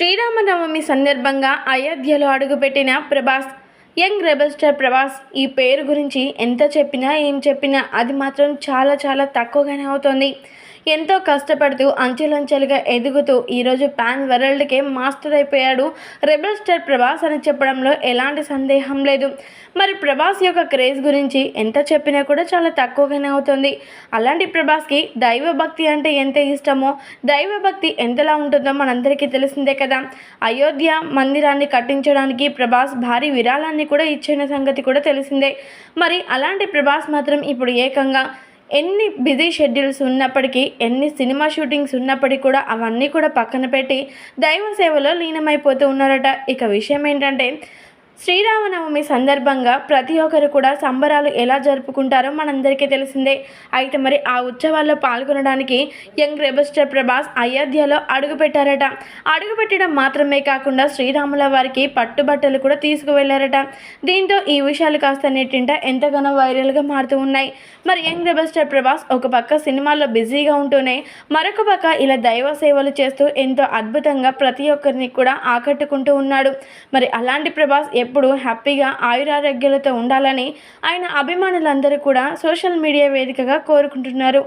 శ్రీరామనవమి సందర్భంగా అయోధ్యలో అడుగుపెట్టిన Prabhas young rebel star Prabhas ఈ పేరు గురించి ఎంత చెప్పినా ఏం చెప్పినా అది మాత్రం చాలా చాలా తక్కువగానే అవుతుంది. ఎంతో కష్టపడుతూ అంచెలంచెలుగా ఎదుగుతూ ఈరోజు పాన్ వరల్డ్కే మాస్టర్ అయిపోయాడు రెబల్ స్టార్ ప్రభాస్ అని చెప్పడంలో ఎలాంటి సందేహం లేదు. మరి ప్రభాస్ యొక్క క్రేజ్ గురించి ఎంత చెప్పినా కూడా చాలా తక్కువగానే అవుతుంది. అలాంటి ప్రభాస్కి దైవభక్తి అంటే ఎంత ఇష్టమో దైవభక్తి ఎంతలా ఉంటుందో మనందరికీ తెలిసిందే కదా. అయోధ్య మందిరాన్ని కట్టించడానికి ప్రభాస్ భారీ విరాళాన్ని కూడా ఇచ్చిన సంగతి కూడా తెలిసిందే. మరి అలాంటి ప్రభాస్ మాత్రం ఇప్పుడు ఏకంగా ఎన్ని బిజీ షెడ్యూల్స్ ఉన్నప్పటికీ ఎన్ని సినిమా షూటింగ్స్ ఉన్నప్పటికీ కూడా అవన్నీ కూడా పక్కన పెట్టి దైవ సేవలో లీనమైపోతూ ఉన్నారట. ఇక విషయం ఏంటంటే శ్రీరామనవమి సందర్భంగా ప్రతి ఒక్కరు కూడా సంబరాలు ఎలా జరుపుకుంటారో మనందరికీ తెలిసిందే. అయితే మరి ఆ ఉత్సవాల్లో పాల్గొనడానికి యంగ్ రెబస్టర్ ప్రభాస్ అయోధ్యలో అడుగుపెట్టారట. అడుగుపెట్టడం మాత్రమే కాకుండా శ్రీరాముల వారికి పట్టుబట్టలు కూడా తీసుకువెళ్ళారట. దీంతో ఈ విషయాలు కాస్త నెట్టింట ఎంతగానో వైరల్గా మారుతూ ఉన్నాయి. మరి యంగ్ రెబస్టర్ ప్రభాస్ ఒక పక్క సినిమాల్లో బిజీగా ఉంటూనే మరొక పక్క ఇలా దైవ సేవలు చేస్తూ ఎంతో అద్భుతంగా ప్రతి ఒక్కరిని కూడా ఆకట్టుకుంటూ ఉన్నాడు. మరి అలాంటి ప్రభాస్ ఎప్పుడు హ్యాపీగా ఆయురారోగ్యాలతో ఉండాలని ఆయన అభిమానులందరూ కూడా సోషల్ మీడియా వేదికగా కోరుకుంటున్నారు.